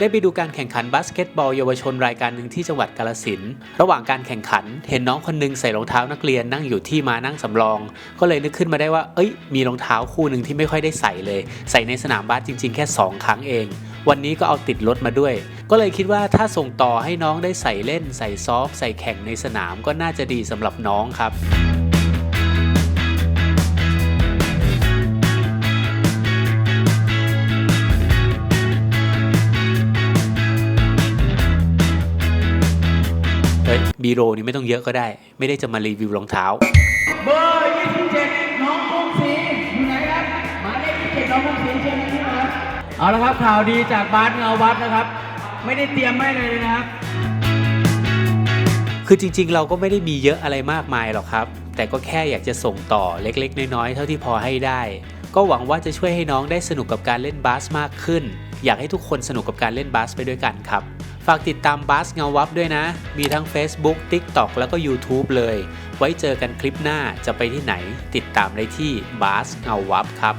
ได้ไปดูการแข่งขันบาสเกตบอลเยาวชนรายการหนึ่งที่จังหวัดกาลสินระหว่างการแข่งขัน เห็นน้องคนหนึงใส่รองเท้านักเรียนนั่งอยู่ที่มานั่งสำรอง ก็เลยนึกขึ้นมาได้ว่า เอ้ย มีรองเท้าคู่หนึ่งที่ไม่ค่อยได้ใส่เลย ใส่ในสนามบาสจริง ๆ แค่ 2 ครั้งเอง วันนี้ก็เอาติดรถมาด้วย ก็เลยคิดว่าถ้าส่งต่อให้น้องได้ใส่เล่น ใส่ซอฟใส่แข่งในสนามก็น่าจะดีสำหรับน้องครับ เฮ้ยบีโรนี่ไม่ต้องเยอะก็ได้ ไม่ได้จะมารีวิวรองเท้า เบอร์27น้องกรุงศรีอยู่ไหนครับหมายเลข27น้องกรุงศรีเชิญนะครับเอาละครับข่าวดีจากบาสเงาวัดนะครับ ไม่ได้เตรียมไม่เลยนะครับ คือจริงๆ เราก็ไม่ได้มีเยอะอะไรมากมายหรอกครับ แต่ก็แค่อยากจะส่งต่อเล็กๆ น้อยๆ เท่าที่พอให้ได้ ก็หวังว่าจะช่วยให้น้องได้สนุกกับการเล่นบาสมากขึ้น อยากให้ทุกคนสนุกกับการเล่นบาสไปด้วยกันครับ ฝากติดตามบาสเงาวับด้วยนะ มีทั้ง Facebook TikTok แล้วก็ YouTube เลย ไว้เจอกันคลิปหน้าจะไปที่ไหน ติดตามได้ที่บาสเงาวับครับ